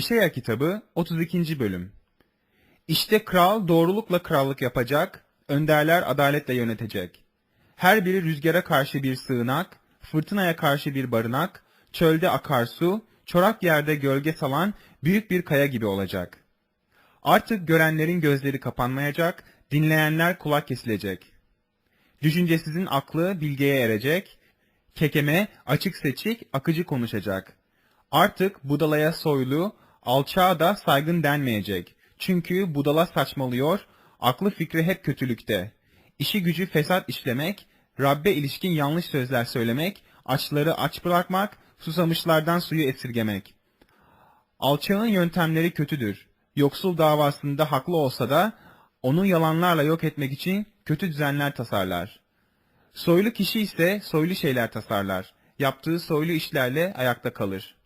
Eşeya kitabı 32. bölüm. İşte kral doğrulukla krallık yapacak, önderler adaletle yönetecek. Her biri rüzgara karşı bir sığınak, fırtınaya karşı bir barınak, çölde akarsu, çorak yerde gölge salan büyük bir kaya gibi olacak. Artık görenlerin gözleri kapanmayacak, dinleyenler kulak kesilecek. Düşüncesizin aklı bilgeye erecek, kekeme açık seçik akıcı konuşacak. Artık budalaya soylu, alçağa da saygın denmeyecek. Çünkü budala saçmalıyor, aklı fikri hep kötülükte. İşi gücü fesat işlemek, Rabbe ilişkin yanlış sözler söylemek, açları aç bırakmak, susamışlardan suyu esirgemek. Alçağın yöntemleri kötüdür. Yoksul davasında haklı olsa da onu yalanlarla yok etmek için kötü düzenler tasarlar. Soylu kişi ise soylu şeyler tasarlar. Yaptığı soylu işlerle ayakta kalır.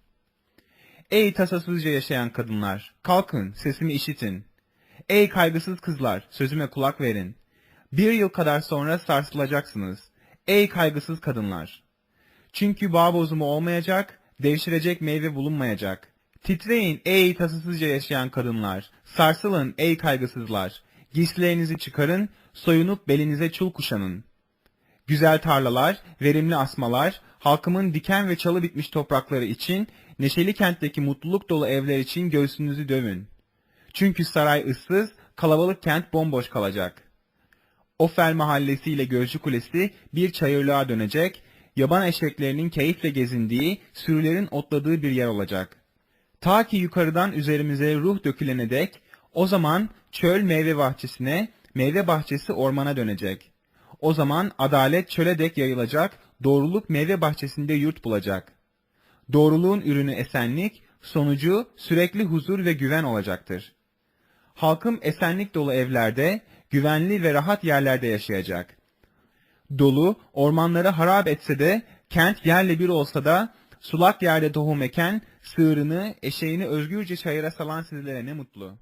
Ey tasasızca yaşayan kadınlar, kalkın, sesimi işitin. Ey kaygısız kızlar, sözüme kulak verin. Bir yıl kadar sonra sarsılacaksınız. Ey kaygısız kadınlar. Çünkü bağ bozumu olmayacak, devşirecek meyve bulunmayacak. Titreyin ey tasasızca yaşayan kadınlar, sarsılın ey kaygısızlar. Giysilerinizi çıkarın, soyunup belinize çul kuşanın. Güzel tarlalar, verimli asmalar, halkımın diken ve çalı bitmiş toprakları için, neşeli kentteki mutluluk dolu evler için göğsünüzü dövün. Çünkü saray ıssız, kalabalık kent bomboş kalacak. Ofel mahallesi ile Gözcü Kulesi bir çayırlığa dönecek, yaban eşeklerinin keyifle gezindiği, sürülerin otladığı bir yer olacak. Ta ki yukarıdan üzerimize ruh dökülene dek, o zaman çöl meyve bahçesine, meyve bahçesi ormana dönecek. O zaman adalet çöle dek yayılacak, doğruluk meyve bahçesinde yurt bulacak. Doğruluğun ürünü esenlik, sonucu sürekli huzur ve güven olacaktır. Halkım esenlik dolu evlerde, güvenli ve rahat yerlerde yaşayacak. Dolu, ormanları harap etse de, kent yerle bir olsa da, sulak yerde tohum eken, sığırını, eşeğini özgürce çayıra salan sizlere ne mutlu.